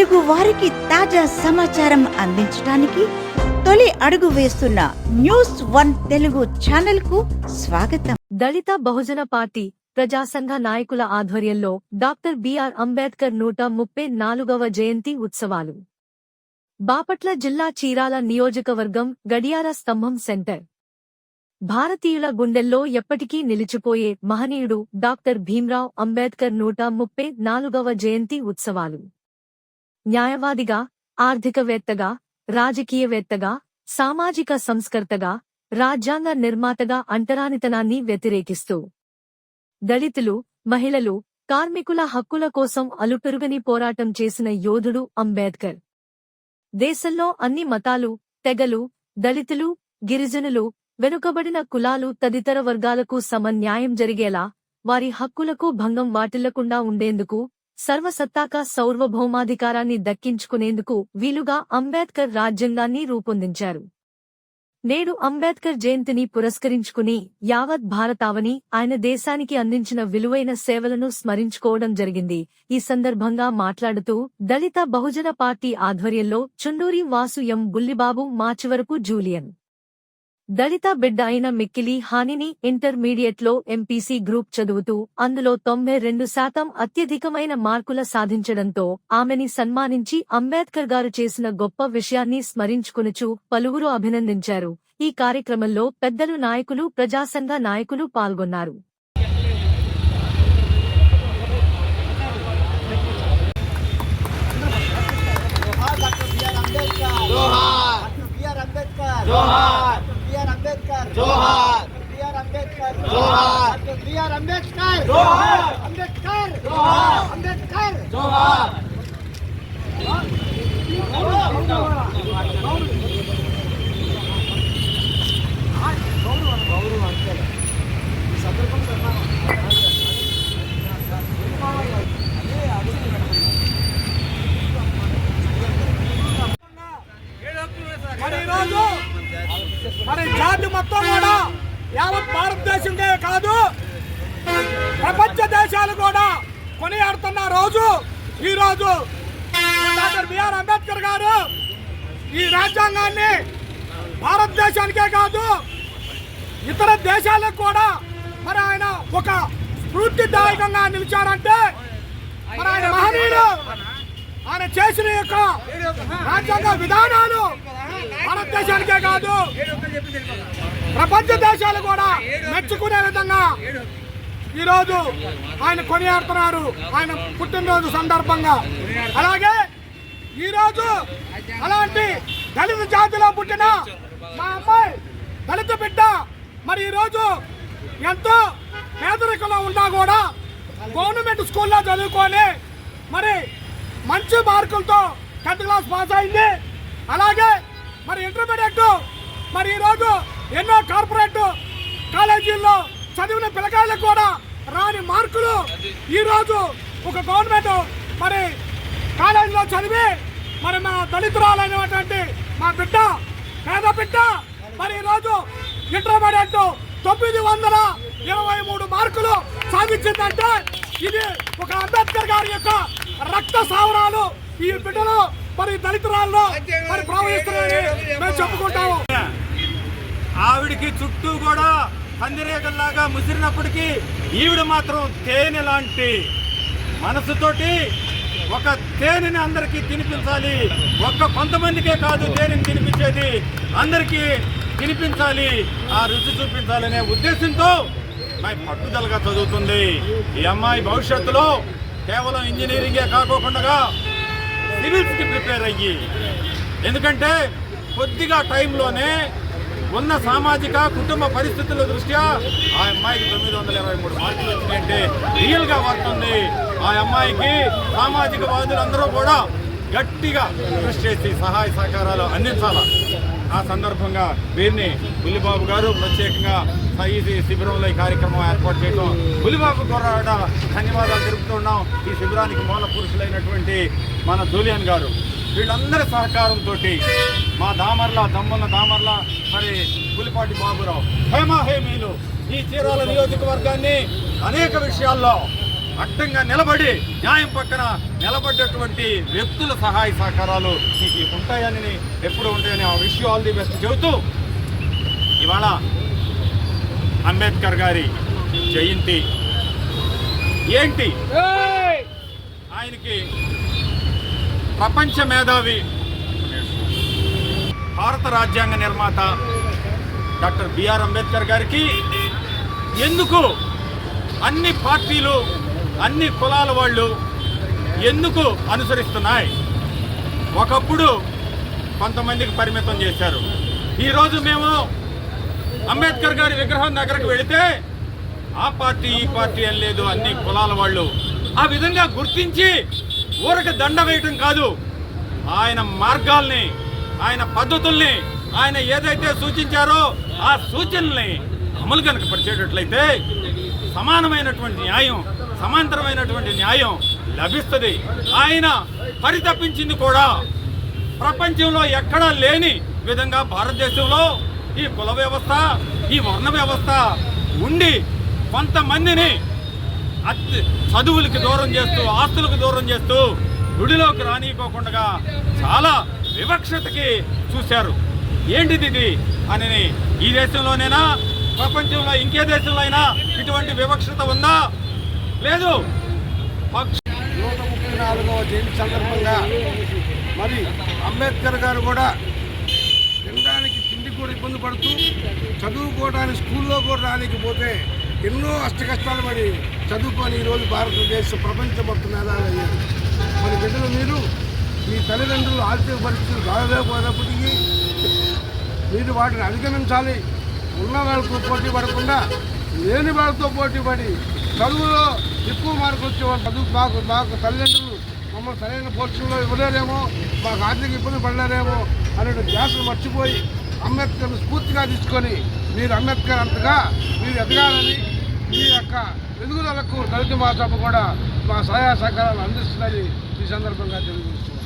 తెలుగు వారికి తాజా సమాచారం అందించడానికి తొలి అడుగు వేస్తున్న న్యూస్ వన్ తెలుగు ఛానల్కు స్వాగతం. దళిత బహుజన పార్టీ ప్రజాసంఘ నాయకుల ఆధ్వర్యంలో డాక్టర్ బిఆర్ అంబేద్కర్ నూట ముప్పై నాలుగవ జయంతి ఉత్సవాలు. బాపట్ల జిల్లా చీరాల నియోజకవర్గం గడియార స్తంభం సెంటర్. భారతీయుల గుండెల్లో ఎప్పటికీ నిలిచిపోయే మహనీయుడు డాక్టర్ భీమ్రావ్ అంబేద్కర్ నూట ముప్పై నాలుగవ జయంతి ఉత్సవాలు. న్యాయవాదిగా ఆర్థికవేత్తగా రాజకీయవేత్తగా సామాజిక సంస్కర్తగా రాజ్యాంగ నిర్మాతగా అంటరానితనాన్ని వ్యతిరేకిస్తూ దళితులు మహిళలు కార్మికుల హక్కుల కోసం అలుపెరుగని పోరాటం చేసిన యోధుడు అంబేద్కర్. దేశంలో అన్ని మతాలు తెగలు దళితులు గిరిజనులు వెనుకబడిన కులాలు తదితర వర్గాలకు సమన్యాయం జరిగేలా వారి హక్కులకు భంగం వాటిల్లకుండా ఉండేందుకు సర్వసత్తాక సౌర్వభౌమాధికారాన్ని దక్కించుకునేందుకు వీలుగా అంబేద్కర్ రాజ్యాంగాన్ని రూపొందించారు. నేడు అంబేద్కర్ జయంతిని పురస్కరించుకుని యావత్ భారతావని ఆయన దేశానికి అందించిన విలువైన సేవలను స్మరించుకోవడం జరిగింది. ఈ సందర్భంగా మాట్లాడుతూ దళిత బహుజన పార్టీ ఆధ్వర్యంలో చుండూరి వాసు ఎం బుల్లిబాబు మార్చి జూలియన్. దళిత బిడ్డ అయిన మిక్కిలి హానిని ఇంటర్మీడియట్లో ఎంపీసీ గ్రూప్ చదువుతూ అందులో తొంభై రెండు శాతం అత్యధికమైన మార్కుల సాధించడంతో ఆమెని సన్మానించి అంబేద్కర్ గారు చేసిన గొప్ప విషయాన్ని స్మరించుకునుచు పలువురు అభినందించారు. ఈ కార్యక్రమంలో పెద్దలు నాయకులు ప్రజాసంఘ నాయకులు పాల్గొన్నారు. జోహార్! అంబేద్కర్ జోహార్ బిఆర్ అంబేద్కర్ జోహార్ బిఆర్ అంబేద్కర్ జోహార్ అంబేద్కర్ జోహార్ అంబేద్కర్ జోహార్ మరి ఈరోజు కార్డు మొత్తం కూడా యావత్ భారతదేశంకే కాదు ప్రపంచ దేశాలు కూడా కొనియాడుతున్న రోజు ఈ రోజు డాక్టర్ బిఆర్ అంబేద్కర్ గారు ఈ రాజ్యాంగాన్ని భారతదేశానికే కాదు ఇతర దేశాలకు కూడా మరి ఆయన ఒక స్ఫూర్తిదాయకంగా నిలిచారంటే మరి ఆయన మహనీయుడు ఆయన చేసిన యొక్క రాజ్యాంగ విధానాలు భారతదేశానికే కాదు ప్రపంచ దేశాలు కూడా మెచ్చుకునే విధంగా ఈరోజు ఆయన కొనియాడుతున్నారు. ఆయన పుట్టినరోజు సందర్భంగా. అలాగే ఈరోజు అలాంటి దళిత జాతిలో పుట్టిన మా అమ్మాయి దళిత బిడ్డ మరి ఈరోజు ఎంతో పేదరికంలో ఉన్నా కూడా గవర్నమెంట్ స్కూల్లో చదువుకొని మరి మంచి మార్కులతో టెన్త్ క్లాస్ పాస్ అయింది. అలాగే మరి ఇంటర్మీడియట్ మరి ఈరోజు ఎన్నో కార్పొరేట్ కాలేజీల్లో చదివిన పిల్లకాయలకు కూడా రాని మార్కులు ఈరోజు ఒక గవర్నమెంట్ మరి కాలేజీలో చదివి మరి మా దళితురాలైనటువంటి మా బిడ్డ పేద బిడ్డ మరి ఈరోజు ఇంటర్మీడియట్ తొమ్మిది వందల ఇరవై మూడు మార్కులు సాధించిందంటే ఇది ఒక అంబేద్కర్ గారి యొక్క రక్త సావరాలు ఈ బిడ్డలు మరి దళితురాల్లో మరి ప్రవహిస్తున్నాయని మేము చెప్పుకుంటాము. ఆవిడికి చుట్టూ కూడా పందిరేగల్లాగా ముసిరినప్పటికీ ఈవిడ మాత్రం తేనె లాంటి మనసుతోటి ఒక తేనెని అందరికీ తినిపించాలి. ఒక్క కొంతమందికే కాదు తేనెని తినిపించేది అందరికీ తినిపించాలి. ఆ రుచి చూపించాలనే ఉద్దేశంతో అమ్మాయి పట్టుదలగా చదువుతుంది. ఈ అమ్మాయి భవిష్యత్తులో కేవలం ఇంజనీరింగే కాకోకుండా సివిల్స్కి ప్రిపేర్ అయ్యి. ఎందుకంటే కొద్దిగా టైంలోనే ఉన్న సామాజిక కుటుంబ పరిస్థితుల దృష్ట్యా ఆ అమ్మాయికి తొమ్మిది వందల ఇరవై మూడు మార్కులు వచ్చినాయంటే రియల్గా వస్తుంది ఆ అమ్మాయికి సామాజిక వాదులందరూ కూడా గట్టిగా కృషి చేసి సహాయ సహకారాలు అందించాలా? ఆ సందర్భంగా వీరిని బుల్లిబాబు గారు ప్రత్యేకంగా ఈ శిబిరంలో ఈ కార్యక్రమం ఏర్పాటు చేయడం బుల్లిబాబు కూడా ధన్యవాదాలు తెలుపుతున్నాం ఈ శిబిరానికి మూల పురుషులైనటువంటి మన జూలియన్ గారు. వీళ్ళందరి సహకారంతో మా దామర్ల దమ్మల దామర్ల మరి పులిపాటి బాబురావు. హేమా హేమీలు ఈ చీరాల నియోజకవర్గాన్ని అనేక విషయాల్లో అడ్డంగా నిలబడి న్యాయం పక్కన నిలబడ్డటువంటి వ్యక్తుల సహాయ సహకారాలు మీకు ఉంటాయని ఎప్పుడు ఉంటాయని ఆ విష్ ఆల్ ది బెస్ట్ చెబుతూ ఇవాళ అంబేద్కర్ గారి జయంతి. ఏంటి? ఆయనకి ప్రపంచ మేధావి భారత రాజ్యాంగ నిర్మాత డాక్టర్ బిఆర్ అంబేద్కర్ గారికి. ఎందుకు? అన్ని పార్టీలు అన్ని కులాల వాళ్ళు ఎందుకు అనుసరిస్తున్నాయి? ఒకప్పుడు కొంతమందికి పరిమితం చేశారు. ఈరోజు మేము అంబేద్కర్ గారి విగ్రహం దగ్గరకు వెళితే ఆ పార్టీ ఈ పార్టీ అని లేదు అన్ని కులాల వాళ్ళు ఆ విధంగా గుర్తించి ఊరికి దండ వేయటం కాదు. ఆయన మార్గాల్ని ఆయన పద్ధతుల్ని ఆయన ఏదైతే సూచించారో ఆ సూచనల్ని అమలు కనుక పరిచేటట్లయితే సమానమైనటువంటి న్యాయం సమాంతరమైనటువంటి న్యాయం లభిస్తుంది. ఆయన పరితపించింది కూడా ప్రపంచంలో ఎక్కడా లేని విధంగా భారతదేశంలో ఈ కుల వ్యవస్థ ఈ వర్ణ వ్యవస్థ ఉండి కొంతమందిని చదువులకి దూరం చేస్తూ ఆస్తులకు దూరం చేస్తూ గుడిలోకి రానియకోకుండా చాలా వివక్షతకి చూశారు. ఏంటిది ఇది అని ఈ దేశంలోనైనా ప్రపంచంలో ఇంకే దేశంలో అయినా ఇటువంటి వివక్షత ఉందా? లేదు. పక్ష నూట ముప్పై నాలుగవ జయంతి సందర్భంగా మరి అంబేద్కర్ గారు కూడా తినడానికి తిండి కూడా ఇబ్బంది పడుతూ చదువుకోవడానికి స్కూల్లో కూడా రానికి పోతే ఎన్నో అష్ట కష్టాలు పడి చదువుకొని ఈరోజు భారతదేశ ప్రపంచ మొత్తం మేధావయ్యారు. మరి బిడ్డలు మీరు మీ తల్లిదండ్రులు ఆర్థిక పరిస్థితులు బాగలేకపోయినప్పటికీ మీరు వాటిని అధిగమించాలి. ఉన్న వాళ్ళతో పోటీ పడకుండా లేని వాళ్ళతో పోటీ పడి చదువులో ఎక్కువ మార్కులు వచ్చేవాళ్ళు చదువు మాకు మాకు తల్లిదండ్రులు మమ్మల్ని సరైన పోర్షన్లో ఇవ్వలేరేమో మాకు ఆర్థిక ఇబ్బంది పడలేరేమో అనే ధ్యాసను మర్చిపోయి అంబేద్కర్ను స్ఫూర్తిగా తీసుకొని మీరు అంబేద్కర్ అంతగా మీరు ఎదగాలని మీ యొక్క ఎదుగుదలకు దళిత మహాసభ కూడా మా సహాయ సహకారాలు అందిస్తుందని ఈ సందర్భంగా తెలియజేస్తున్నాను.